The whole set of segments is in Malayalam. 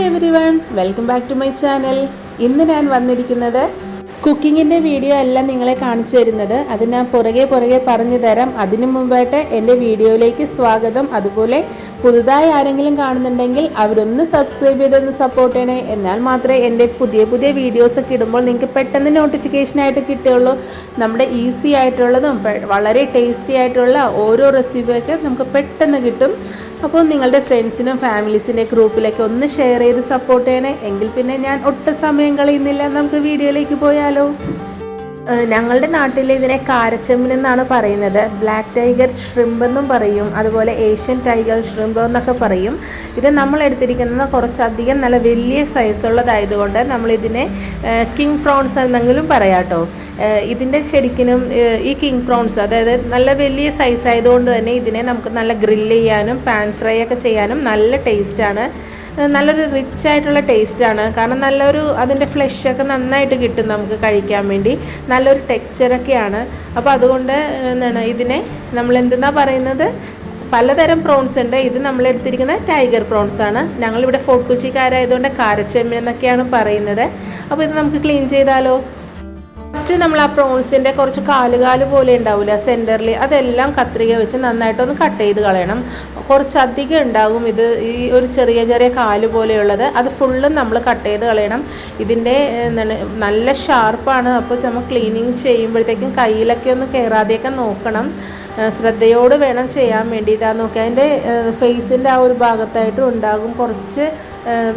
Hi everyone welcome back to my channel ഇന്ന് ഞാൻ വന്നിരിക്കുന്നത് കുക്കിങ്ങിന്റെ വീഡിയോ എല്ലാം നിങ്ങളെ കാണിച്ചു തരുന്നത്. അത് ഞാൻ പുറകെ പുറകെ പറഞ്ഞു തരാം. അതിനു മുമ്പായിട്ട് എന്റെ വീഡിയോയിലേക്ക് സ്വാഗതം. അതുപോലെ പുതുതായി ആരെങ്കിലും കാണുന്നുണ്ടെങ്കിൽ അവരൊന്ന് സബ്സ്ക്രൈബ് ചെയ്തൊന്ന് സപ്പോർട്ട് ചെയ്യണേ. എന്നാൽ മാത്രമേ എന്റെ പുതിയ പുതിയ വീഡിയോസൊക്കെ ഇടുമ്പോൾ നിങ്ങൾക്ക് പെട്ടെന്ന് നോട്ടിഫിക്കേഷനായിട്ട് കിട്ടുകയുള്ളൂ. നമ്മുടെ ഈസി ആയിട്ടുള്ളതും വളരെ ടേസ്റ്റി ആയിട്ടുള്ള ഓരോ റെസിപ്പിയൊക്കെ നമുക്ക് പെട്ടെന്ന് കിട്ടും. അപ്പോൾ നിങ്ങളുടെ ഫ്രണ്ട്സിനും ഫാമിലീസിന്റെ ഗ്രൂപ്പിലൊക്കെ ഒന്ന് ഷെയർ ചെയ്ത് സപ്പോർട്ട് ചെയ്യണേ. എങ്കിൽ പിന്നെ ഞാൻ ഒട്ടും സമയം കളയുന്നില്ല. നമുക്ക് വീഡിയോയിലേക്ക് പോയാലോ. ഞങ്ങളുടെ നാട്ടിൽ ഇതിനെ കാരച്ചെമ്മിൻ എന്നാണ് പറയുന്നത്. ബ്ലാക്ക് ടൈഗർ ഷ്രിമ്പ് എന്നും പറയും. അതുപോലെ ഏഷ്യൻ ടൈഗർ ഷ്രിംബ് എന്നൊക്കെ പറയും. ഇത് നമ്മൾ എടുത്തിരിക്കുന്നത് കുറച്ചധികം നല്ല വലിയ സൈസുള്ളതായതുകൊണ്ട് നമ്മളിതിനെ കിങ് പ്രോൺസ് എന്നെങ്കിലും പറയാം ഏഹ് ഇതിന്റെ ശരിക്കും ഈ കിങ് പ്രോൺസ് അതായത് നല്ല വലിയ സൈസ് ആയതുകൊണ്ട് തന്നെ ഇതിനെ നമുക്ക് നല്ല ഗ്രില്ല് ചെയ്യാനും പാൻ ഫ്രൈ ഒക്കെ ചെയ്യാനും നല്ല ടേസ്റ്റാണ് നല്ലൊരു റിച്ച് ആയിട്ടുള്ള ടേസ്റ്റാണ് കാരണം നല്ലൊരു അതിന്റെ ഫ്ലഷൊക്കെ നന്നായിട്ട് കിട്ടും നമുക്ക് കഴിക്കാൻ വേണ്ടി. നല്ലൊരു ടെക്സ്ചറൊക്കെയാണ് അപ്പോൾ അതുകൊണ്ട് എന്താണ് ഇതിനെ നമ്മൾ എന്തെന്നാ പറയുന്നത്? പലതരം പ്രോൺസ് ഉണ്ട്. ഇത് നമ്മൾ എടുത്തിരിക്കുന്നത് ടൈഗർ പ്രോൺസ് ആണ്. ഞങ്ങളിവിടെ ഫോർട്ട് കൊച്ചിക്കാരായതുകൊണ്ട് കാരച്ചെമ്മീൻ എന്നൊക്കെയാണ് പറയുന്നത്. അപ്പോൾ ഇത് നമുക്ക് ക്ലീൻ ചെയ്താലോ? ഫസ്റ്റ് നമ്മൾ ആ പ്രോൺസിന്റെ കുറച്ച് കാലുകാൽ പോലെ ഉണ്ടാവില്ല സെന്ററിൽ അതെല്ലാം കത്രിക വെച്ച് നന്നായിട്ടൊന്ന് കട്ട് ചെയ്ത് കളയണം. കുറച്ചധികം ഉണ്ടാകും ഇത് ഈ ഒരു ചെറിയ ചെറിയ കാൽ പോലെയുള്ളത്. അത് ഫുള്ളും നമ്മൾ കട്ട് ചെയ്ത് കളയണം. ഇതിന്റെ നല്ല ഷാർപ്പാണ് അപ്പോൾ നമ്മൾ ക്ലീനിങ് ചെയ്യുമ്പോഴത്തേക്കും കയ്യിലൊക്കെ ഒന്ന് കയറാതെയൊക്കെ നോക്കണം. ശ്രദ്ധയോട് വേണം ചെയ്യാൻ വേണ്ടിയിട്ടാണ് നോക്കുക നോക്കി അതിന്റെ ഫേസിന്റെ ആ ഒരു ഭാഗത്തായിട്ടും ഉണ്ടാകും. കുറച്ച്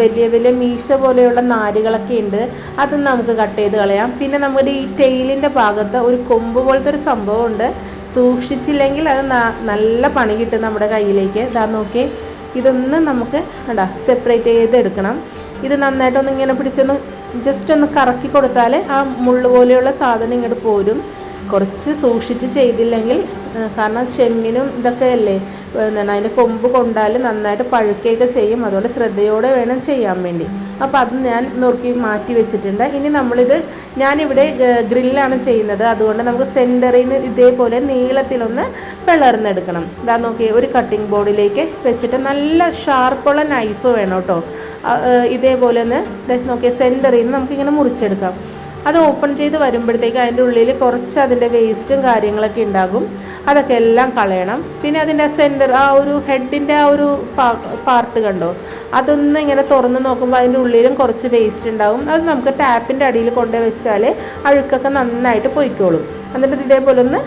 വലിയ വലിയ മീശ പോലെയുള്ള നാരുകളൊക്കെ ഉണ്ട്. അത് നമുക്ക് കട്ട് ചെയ്ത് കളയാം. പിന്നെ നമ്മുടെ ഈ ടെയിലിന്റെ ഭാഗത്ത് ഒരു കൊമ്പ് പോലത്തെ ഒരു സംഭവമുണ്ട് സൂക്ഷിച്ചില്ലെങ്കിൽ അത് നല്ല പണി കിട്ടും നമ്മുടെ കയ്യിലേക്ക്. ഇതാ നോക്കി. ഇതൊന്ന് നമുക്ക് കണ്ടാ സെപ്പറേറ്റ് ചെയ്തെടുക്കണം. ഇത് നന്നായിട്ടൊന്ന് ഇങ്ങനെ പിടിച്ചൊന്ന് ജസ്റ്റ് ഒന്ന് കറക്കി കൊടുത്താൽ ആ മുള്ളു പോലെയുള്ള സാധനം ഇങ്ങോട്ട് പോരും. കുറച്ച് സൂക്ഷിച്ച് ചെയ്തില്ലെങ്കിൽ കാരണം ചെമ്മീനും ഇതൊക്കെ അല്ലേ? എന്താണ് അതിന്റെ കൊമ്പ് കൊണ്ടാൽ നന്നായിട്ട് പഴുക്കുകയൊക്കെ ചെയ്യും. അതുകൊണ്ട് ശ്രദ്ധയോടെ വേണം ചെയ്യാൻ വേണ്ടി. അപ്പോൾ അത് ഞാൻ നുറുക്കി മാറ്റി വെച്ചിട്ടുണ്ട്. ഇനി നമ്മളിത് ഞാനിവിടെ ഗ്രില്ലാണ് ചെയ്യുന്നത്. അതുകൊണ്ട് നമുക്ക് സെന്ററിൽ നിന്ന് ഇതേപോലെ നീളത്തിലൊന്ന് പിളർന്നെടുക്കണം. ഇതാ നോക്കി ഒരു കട്ടിംഗ് ബോർഡിലേക്ക് വെച്ചിട്ട് നല്ല ഷാർപ്പുള്ള നൈഫ് വേണം കേട്ടോ. ഇതേപോലെ ഒന്ന് നോക്കിയാൽ നോക്കിയ സെന്ററിൽ നിന്ന് നമുക്കിങ്ങനെ മുറിച്ചെടുക്കാം. അത് ഓപ്പൺ ചെയ്ത് വരുമ്പോഴത്തേക്ക് അതിന്റെ ഉള്ളിൽ കുറച്ച് അതിന്റെ വേസ്റ്റും കാര്യങ്ങളൊക്കെ ഉണ്ടാകും. അതൊക്കെ എല്ലാം കളയണം. പിന്നെ അതിന്റെ സെന്റർ ആ ഒരു ഹെഡിന്റെ ആ ഒരു പാർട്ട് കണ്ടോ? അതൊന്ന് ഇങ്ങനെ തുറന്ന് നോക്കുമ്പോൾ അതിന്റെ ഉള്ളിലും കുറച്ച് വേസ്റ്റ് ഉണ്ടാകും. അത് നമുക്ക് ടാപ്പിന്റെ അടിയിൽ കൊണ്ടുപോയി വെച്ചാൽ അഴുക്കൊക്കെ നന്നായിട്ട് പൊയ്ക്കോളും. എന്നിട്ട് ഇതേപോലെ ഒന്ന്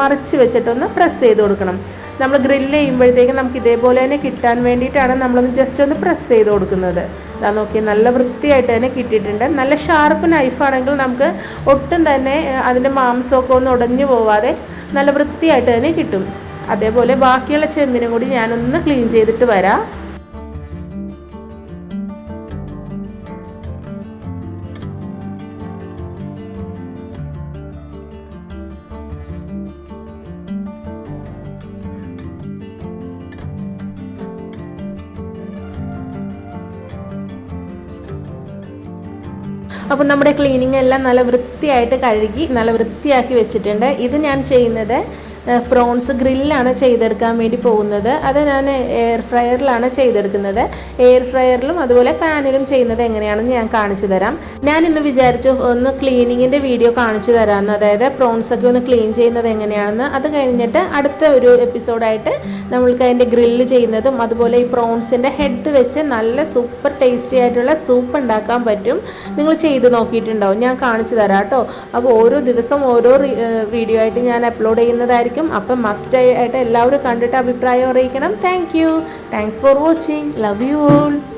മറിച്ച് വെച്ചിട്ടൊന്ന് പ്രസ് ചെയ്ത് കൊടുക്കണം. നമ്മൾ ഗ്രില്ല് ചെയ്യുമ്പോഴത്തേക്കും നമുക്ക് ഇതേപോലെ തന്നെ കിട്ടാൻ വേണ്ടിയിട്ടാണ് നമ്മളൊന്ന് ജസ്റ്റ് ഒന്ന് പ്രസ് ചെയ്ത് കൊടുക്കുന്നത്. ഇതാ നോക്കി നല്ല വൃത്തിയായിട്ട് തന്നെ കിട്ടിയിട്ടുണ്ട്. നല്ല ഷാർപ്പ് നൈഫാണെങ്കിൽ നമുക്ക് ഒട്ടും തന്നെ അതിന്റെ മാംസമൊക്കെ ഒന്ന് ഉടഞ്ഞു പോവാതെ നല്ല വൃത്തിയായിട്ട് തന്നെ കിട്ടും. അതേപോലെ ബാക്കിയുള്ള ചെമ്പിനും കൂടി ഞാനൊന്ന് ക്ലീൻ ചെയ്തിട്ട് വരാം. അപ്പോൾ നമ്മുടെ ക്ലീനിങ് എല്ലാം നല്ല വൃത്തിയായിട്ട് കഴുകി നല്ല വൃത്തിയാക്കി വെച്ചിട്ടുണ്ട്. ഇത് ഞാൻ ചെയ്യുന്നത് പ്രോൺസ് ഗ്രില്ലാണ് ചെയ്തെടുക്കാൻ വേണ്ടി പോകുന്നത്. അത് ഞാൻ എയർ ഫ്രയറിലാണ് ചെയ്തെടുക്കുന്നത്. എയർ ഫ്രയറിലും അതുപോലെ പാനിലും ചെയ്യുന്നത് എങ്ങനെയാണെന്ന് ഞാൻ കാണിച്ചു തരാം. ഞാൻ ഇന്ന് വിചാരിച്ചു ഒന്ന് ക്ലീനിങ്ങിന്റെ വീഡിയോ കാണിച്ചു തരാമെന്ന് അതായത് പ്രോൺസ് ഒക്കെ ഒന്ന് ക്ലീൻ ചെയ്യുന്നത് എങ്ങനെയാണെന്ന്. അത് കഴിഞ്ഞിട്ട് അടുത്ത ഒരു എപ്പിസോഡായിട്ട് നമ്മൾക്ക് അതിന്റെ ഗ്രില്ല് ചെയ്യുന്നതും അതുപോലെ ഈ പ്രോൺസിന്റെ ഹെഡ് വെച്ച് നല്ല സൂപ്പർ ടേസ്റ്റി ആയിട്ടുള്ള സൂപ്പ് ഉണ്ടാക്കാൻ പറ്റും. നിങ്ങൾ ചെയ്ത് നോക്കിയിട്ടുണ്ടാവും. ഞാൻ കാണിച്ചു തരാം കേട്ടോ. അപ്പോൾ ഓരോ ദിവസം ഓരോ വീഡിയോ ആയിട്ട് ഞാൻ അപ്ലോഡ് ചെയ്യുന്നതായിരിക്കും. അപ്പം മസ്റ്റ് ആയിട്ട് എല്ലാവരും കണ്ടിട്ട് അഭിപ്രായം അറിയിക്കണം. Thank you thanks for watching love you all